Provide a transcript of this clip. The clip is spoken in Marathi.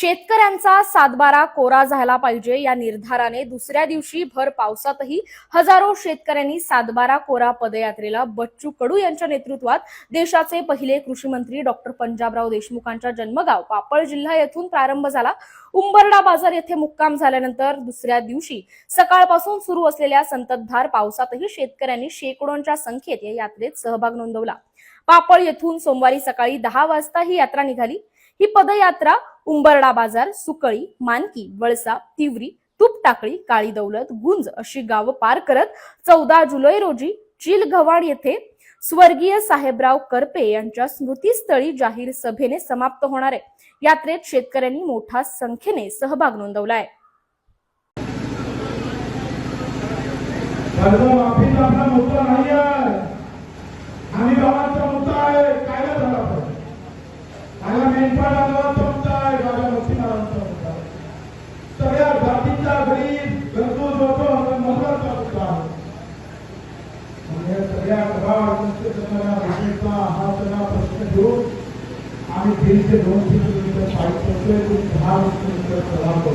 शेतकऱ्यांचा सातबारा कोरा झाला पाहिजे या निर्धाराने दुसऱ्या दिवशी भर पावसातही हजारो शेतकऱ्यांनी सातबारा कोरा पदयात्रेला बच्चू कडू यांच्या नेतृत्वात देशाचे पहिले कृषी मंत्री डॉक्टर पंजाबराव देशमुखांच्या जन्मगाव पापळ जिल्हा येथून प्रारंभ झाला. उंबरडा बाजार येथे मुक्काम झाल्यानंतर दुसऱ्या दिवशी सकाळपासून सुरू असलेल्या संततधार पावसातही शेतकऱ्यांनी शेकडोंच्या संख्येत या यात्रेत सहभाग नोंदवला. पापळ येथून सोमवारी सकाळी दहा वाजता ही यात्रा निघाली. ही पदयात्रा उंबरडा बाजार सुकळी मानकी वळसा तिवरी तुपटाकळी काळी दौलत गुंज अशी गावं पार करत चौदा जुलै रोजी चिलघवाड येथे स्वर्गीय साहेबराव करपे यांच्या स्मृतीस्थळी जाहीर सभेने समाप्त होणार आहे. यात्रेत शेतकऱ्यांनी मोठ्या संख्येने सहभाग नोंदवलाय कर्जमाफीचा आपला मुद्दा नाही आहे आणि गावाचा मुद्दा आहे कायदा झाला पाहिजे मला मेंढपाळा गावाचा मुद्दा आहे माझ्या मच्छीमारांचा मुद्दा आहे सगळ्या जातीचा गरीब गरजू जो होतो हा महत्त्वाचा मुद्दा आहे आणि या सगळ्या गावात करणाऱ्या हा सगळा प्रश्न घेऊन आम्ही दीडशे दोनशे किलोमीटर पाईप करतोय दहा किलोमीटर करतो